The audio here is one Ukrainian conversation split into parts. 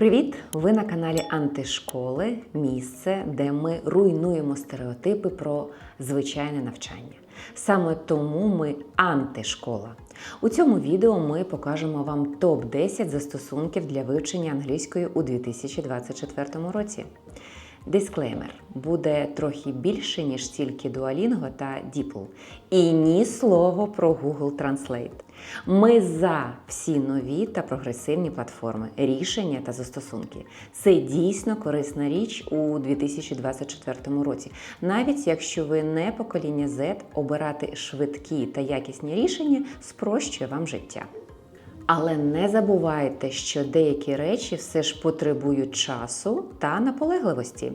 Привіт! Ви на каналі Антишколи, місце, де ми руйнуємо стереотипи про звичайне навчання. Саме тому ми антишкола. У цьому відео ми покажемо вам топ-10 застосунків для вивчення англійської у 2024 році. Дисклеймер буде трохи більше, ніж тільки Duolingo та DeepL. І ні слово про Google Translate. Ми за всі нові та прогресивні платформи, рішення та застосунки. Це дійсно корисна річ у 2024 році. Навіть якщо ви не покоління Z, обирати швидкі та якісні рішення спрощує вам життя. Але не забувайте, що деякі речі все ж потребують часу та наполегливості.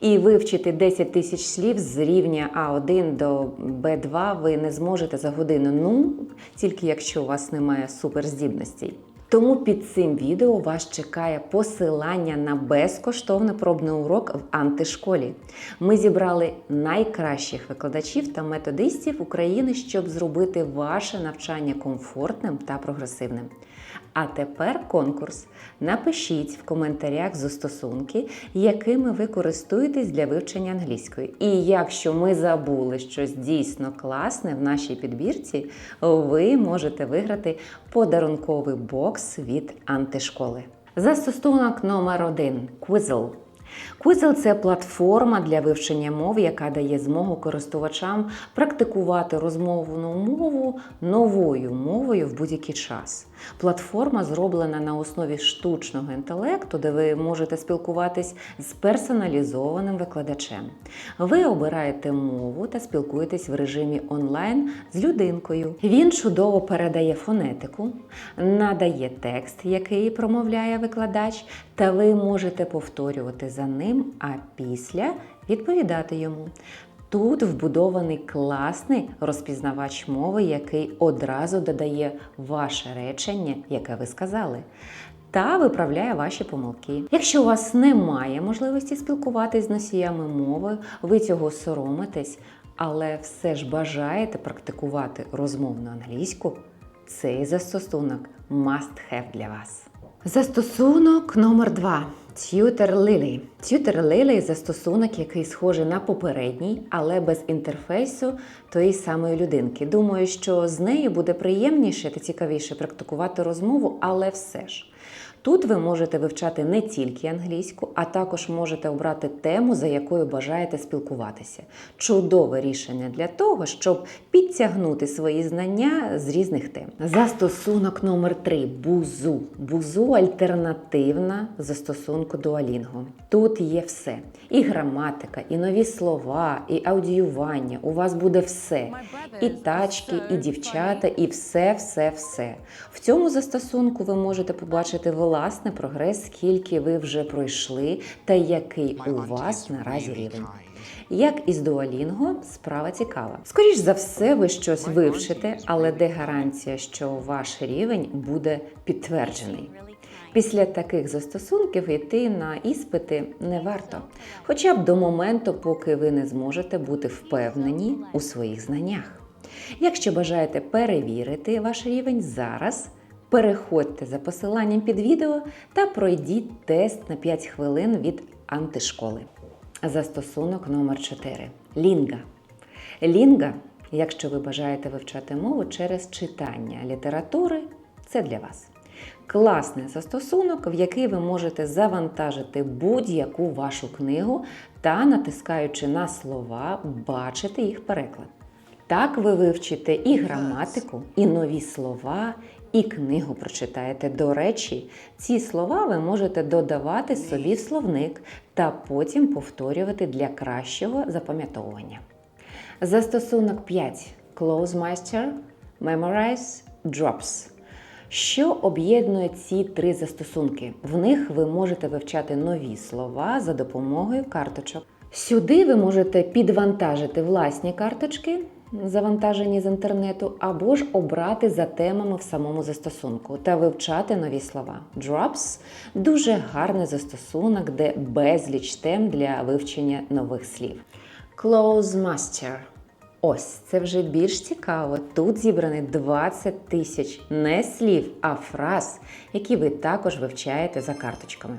І вивчити 10 тисяч слів з рівня А1 до Б2 ви не зможете за годину, ну тільки якщо у вас немає суперздібностей. Тому під цим відео вас чекає посилання на безкоштовний пробний урок в антишколі. Ми зібрали найкращих викладачів та методистів України, щоб зробити ваше навчання комфортним та прогресивним. А тепер конкурс. Напишіть в коментарях застосунки, якими ви користуєтесь для вивчення англійської. І якщо ми забули щось дійсно класне в нашій підбірці, ви можете виграти подарунковий бокс від антишколи. Застосунок номер 1 Quizzle. Quizle – це платформа для вивчення мов, яка дає змогу користувачам практикувати розмовну мову новою мовою в будь-який час. Платформа зроблена на основі штучного інтелекту, де ви можете спілкуватись з персоналізованим викладачем. Ви обираєте мову та спілкуєтесь в режимі онлайн з людинкою. Він чудово передає фонетику, надає текст, який промовляє викладач, та ви можете повторювати за ним, а після відповідати йому. Тут вбудований класний розпізнавач мови, який одразу додає ваше речення, яке ви сказали, та виправляє ваші помилки. Якщо у вас немає можливості спілкуватись з носіями мови, ви цього соромитесь, але все ж бажаєте практикувати розмовну англійську, цей застосунок must have для вас. Застосунок номер 2 Tutor Lily. Т'ютер Lily – застосунок, який схожий на попередній, але без інтерфейсу тої самої людинки. Думаю, що з нею буде приємніше та цікавіше практикувати розмову, але все ж. Тут ви можете вивчати не тільки англійську, а також можете обрати тему, за якою бажаєте спілкуватися. Чудове рішення для того, щоб підтягнути свої знання з різних тем. Застосунок номер 3 Бузу. Бузу альтернативна застосунку Duolingo. Тут є все: і граматика, і нові слова, і аудіювання. У вас буде все. І тачки, і дівчата, і все, все, все. В цьому застосунку ви можете побачити власне прогрес, скільки ви вже пройшли, та який у вас наразі рівень. Як із Duolingo, справа цікава. Скоріш за все, ви щось вивчите, але де гарантія, що ваш рівень буде підтверджений? Після таких застосунків йти на іспити не варто, хоча б до моменту, поки ви не зможете бути впевнені у своїх знаннях. Якщо бажаєте перевірити ваш рівень зараз, переходьте за посиланням під відео та пройдіть тест на 5 хвилин від антишколи. Застосунок номер 4 Лінга. Лінга, якщо ви бажаєте вивчати мову через читання літератури, це для вас. Класний застосунок, в який ви можете завантажити будь-яку вашу книгу та, натискаючи на слова, бачити їх переклад. Так ви вивчите і граматику, і нові слова, і книгу прочитаєте. До речі, ці слова ви можете додавати собі в словник та потім повторювати для кращого запам'ятовування. Застосунок 5. Closemaster, Memorize, Drops. Що об'єднує ці три застосунки? В них ви можете вивчати нові слова за допомогою карточок. Сюди ви можете підвантажити власні карточки, завантажені з інтернету, або ж обрати за темами в самому застосунку та вивчати нові слова. Drops – дуже гарний застосунок, де безліч тем для вивчення нових слів. Close Master Ось це вже більш цікаво. Тут зібрані 20 тисяч не слів, а фраз, які ви також вивчаєте за карточками.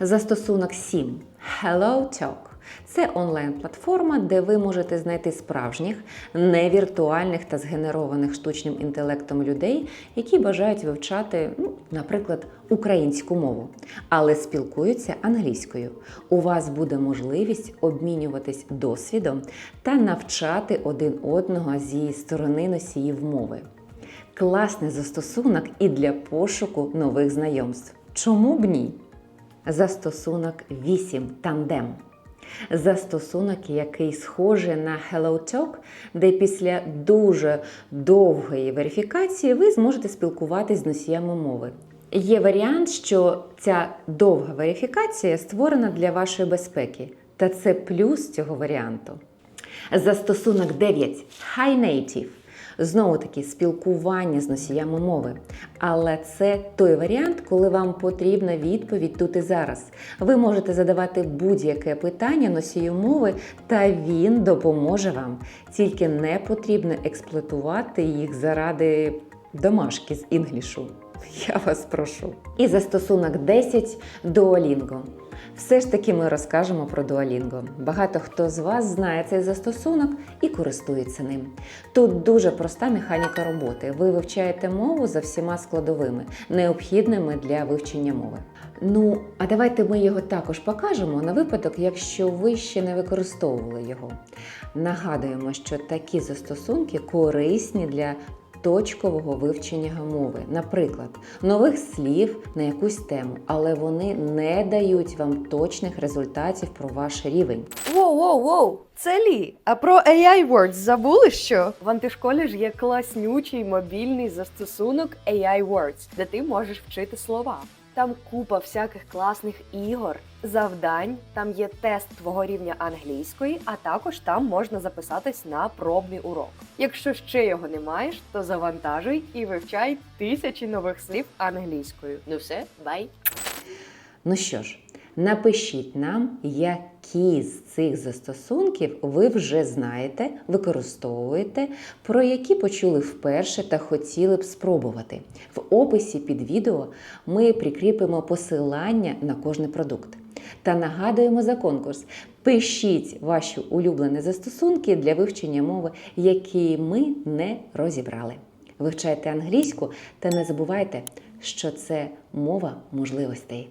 Застосунок 7 Hello Talk. Це онлайн-платформа, де ви можете знайти справжніх, невіртуальних та згенерованих штучним інтелектом людей, які бажають вивчати, ну, наприклад, українську мову, але спілкуються англійською. У вас буде можливість обмінюватись досвідом та навчати один одного зі сторони носіїв мови. Класний застосунок і для пошуку нових знайомств. Чому б ні? Застосунок 8 тандем. Застосунок, який схожий на HelloTalk, де після дуже довгої верифікації ви зможете спілкуватись з носіями мови. Є варіант, що ця довга верифікація створена для вашої безпеки, та це плюс цього варіанту. Застосунок 9 High Native. Знову таки спілкування з носіями мови. Але це той варіант, коли вам потрібна відповідь тут і зараз. Ви можете задавати будь-яке питання носію мови, та він допоможе вам. Тільки не потрібно експлуатувати їх заради домашки з інглішу. Я вас прошу. І застосунок 10 Duolingo. Все ж таки ми розкажемо про Duolingo. Багато хто з вас знає цей застосунок і користується ним. Тут дуже проста механіка роботи. Ви вивчаєте мову за всіма складовими, необхідними для вивчення мови. Ну, а давайте ми його також покажемо на випадок, якщо ви ще не використовували його. Нагадуємо, що такі застосунки корисні для точкового вивчення мови, наприклад, нових слів на якусь тему, але вони не дають вам точних результатів про ваш рівень. Воу, воу, воу! Це Лі. А про AI Words забули що? В антишколі ж є класнючий мобільний застосунок AI Words, де ти можеш вчити слова. Там купа всяких класних ігор, завдань, там є тест твого рівня англійської, а також там можна записатись на пробний урок. Якщо ще його не маєш, то завантажуй і вивчай тисячі нових слів англійською. Ну все, бай! Ну що ж, напишіть нам, які з цих застосунків ви вже знаєте, використовуєте, про які почули вперше та хотіли б спробувати. В описі під відео ми прикріпимо посилання на кожний продукт. Та нагадуємо за конкурс. Пишіть ваші улюблені застосунки для вивчення мови, які ми не розібрали. Вивчайте англійську та не забувайте, що це мова можливостей.